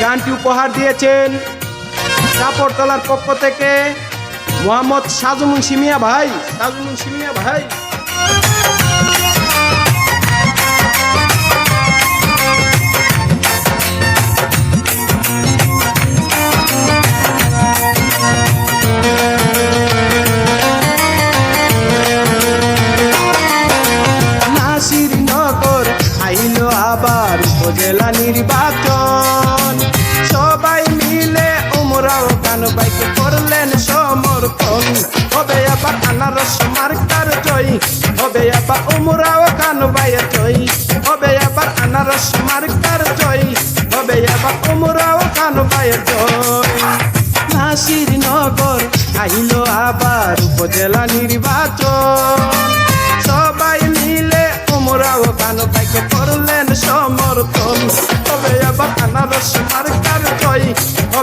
গানটি উপহার দিয়েছেন চাপড়তলার পক্ষ থেকে মোহাম্মদ সাজুমুন সিমিয়া ভাই। সাজুমুন সিমিয়া ভাই। হবে আবার উমরাও কান বাইয়ের জয় হবে আবার আনারস মার্কার জয় হবে আবার উমরাও কান বাইয়ের জয় নাসির নগর আইলো আবার উপজেলা নির্বাচন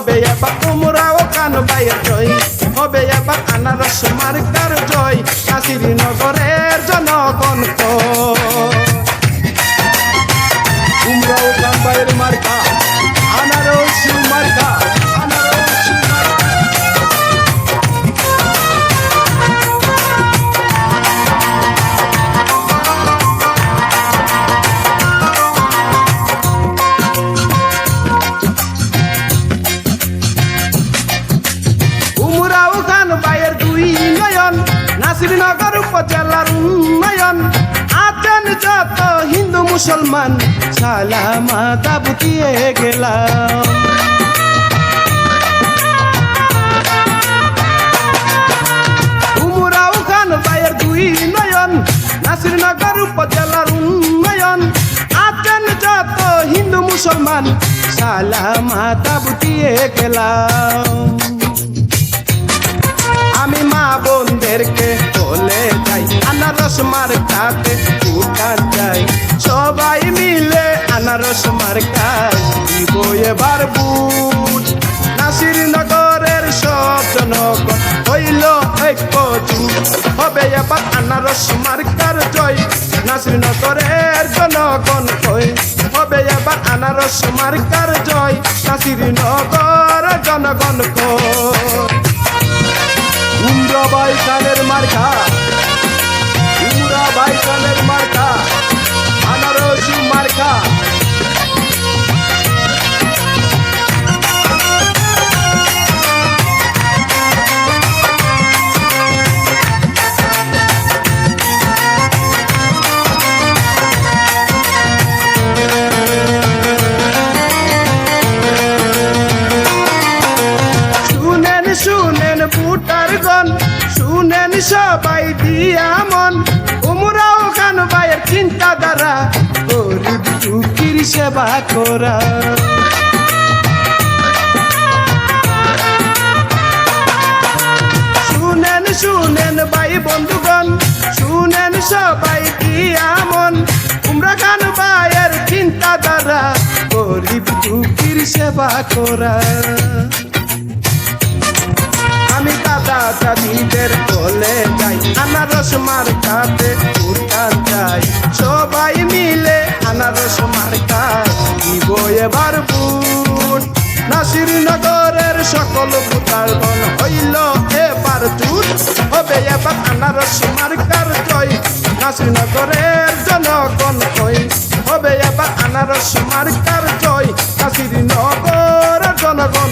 হবে আবার উমরাও কানো বাইয়ের জয়? হবে আবার আনারস মার্কার জয়? কাশির নগরের জনগণ নাসিরনগর উপজেলার উন্নয়ন। আছেন যত হিন্দু মুসলমান, সালামা দাবুতিয়ে গেলাম। উমরাও খান বাইয়ের দুই নয়ন, নাসিরনগর উপজেলার উন্নয়ন। আছেন যত হিন্দু মুসলমান, সালামা দাবুতিয়ে গেলাম। আনারস মার্কাতে উঠান যাই সবাই মিলে আনারস মার্কায় দিব এবার বুট। নাসির নগরের সব জনগণ হইল ঐক্য জুট হবে এবার আনারস মার্কার জয়। নাসির নগরের জনগণ কই হবে এবার আনারস মার্কার জয়। নাসির নগর জনগণ কই উমরা বাই কানের মার্কা বুটার গন শুনেন সবাই দিয়া মন। উমরাও গান বাইয়ের চিন্তা দ্বারা গরিব দুঃখীর সেবা করা। শুনেন শুনেন ভাই বন্ধুগণ। শুনেন সবাই দিয়া মন। উমরা গান বাইয়ের চিন্তা দ্বারা গরিব দুঃখীর সেবা করা। দাদা দাদিদের বলে যাই। আনারস মার্কাতে উঠান যাই। সবাই মিলে আনারস মার্কা দিব এবার বুট। নাসির নগরের সকল ভূতার গণ হইল এবার জুট। হবে এবার আনারস মার্কার জয়। নাসির নগরের জনগণ কই হবে এবার আনারস মার্কার জয়। নাসির নগর জনগণ